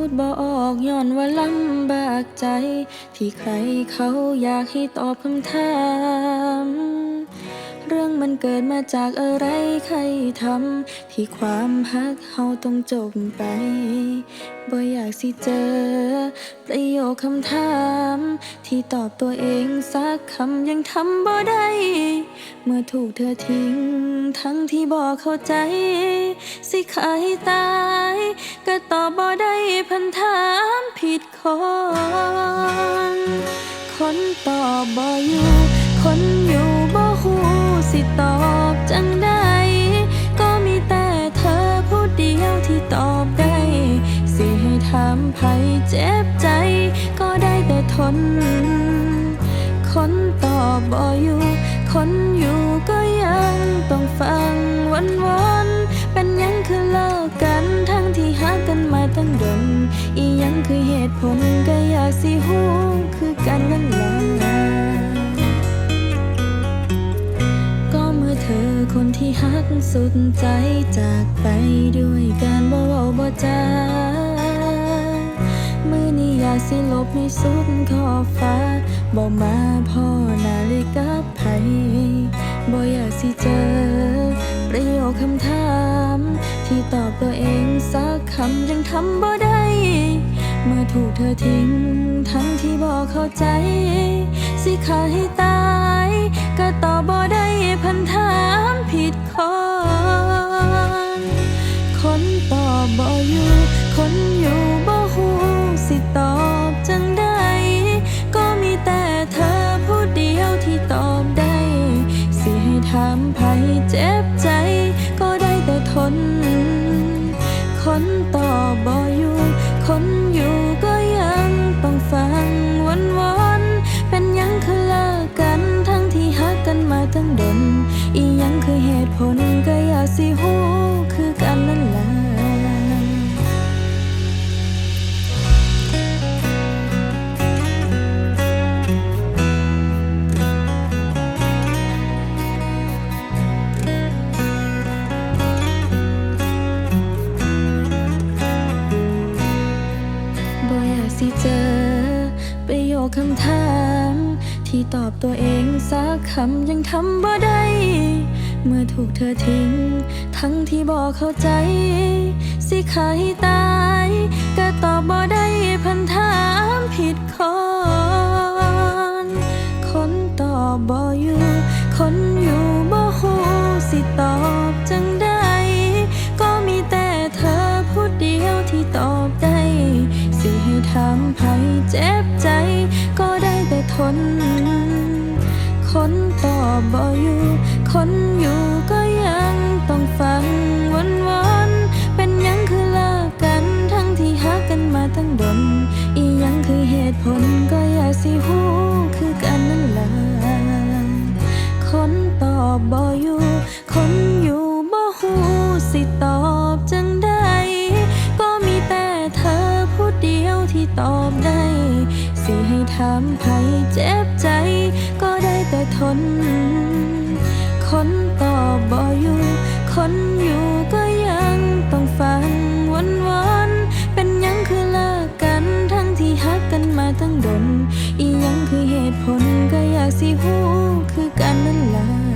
พูดบ่ออกย้อนว่าลำบากใจ ที่ใครเขาอยากให้ตอบคำถาม เรื่องมันเกิดมาจากอะไรใครทำที่ความฮักเฮาต้องจบไปบ่อยากสิเจอ ประโยคคำถาม ที่ตอบตัวเองสักคำยังทำบ่ได้ เมื่อถูกเธอทิ้ง ทั้งที่บอกเข้าใจ สิขายตาย ก็ตอบบ่ได้พันถามผิดคน คนตอบบ่อยู่ คนอยู่บ่หูสิตอบจังได้ คือเหตุผลก็อยากสิฮู้คือกันนั่นแหละก็เมื่อเธอคนที่ฮักสุดใจจากไปด้วยการบ่เว้าบ่จามือนี้อยากสิลบให้สุดขอบฟ้าบ่มาพ่อนาเลยกับไผบ่อยากสิเจอ ประโยคคำถาม ที่ตอบตัวเองสักคำยังทำบ่ได้ ถูกเธอทิ้ง ทั้งที่บอกเข้าใจ สิขาให้ตาย ก็ตอบบ่ได้พันถามผิดคนคนตอบบ่อยู่คนอยู่บ่หูสิตอบจังได้ ก็มีแต่เธอผู้เดียวที่ตอบได้ สิให้ถามไผเจ็บใจ สิเจอ ประโยคคำถาม ที่ตอบตัวเองสักคำยังทำบ่ได้ เมื่อถูกเธอทิ้ง ทั้งที่บอกเข้าใจ สิขายตาย ก็ตอบบ่ได้พันถามผิดคน คนตอบบ่อยู่คน บบ่อยู่คนอยู่ก็ยังต้องฟังวนวนๆเป็นยังคือลิกกันทั้งที่ฮักกันมาตั้งดน อียังคือเหตุผลก็อยากสิฮู้คือกันนั่นแหละคนตอบบ่อยู่คนอยู่บ่หูสิตอบจังได้ ก็มีแต่เธอผู้เดียวที่ตอบได้ สิให้ถามไผเจ็บใจก็ได้ แต่ทน คนต่อบ่อยู่ คนอยู่ก็ยังต้องฟันวนวนเป็นยังคือเลิกกันทั้งที่ฮักกันมาตั้งดน อียังคือเหตุผลก็อยากสิหูคือกันนั่นละ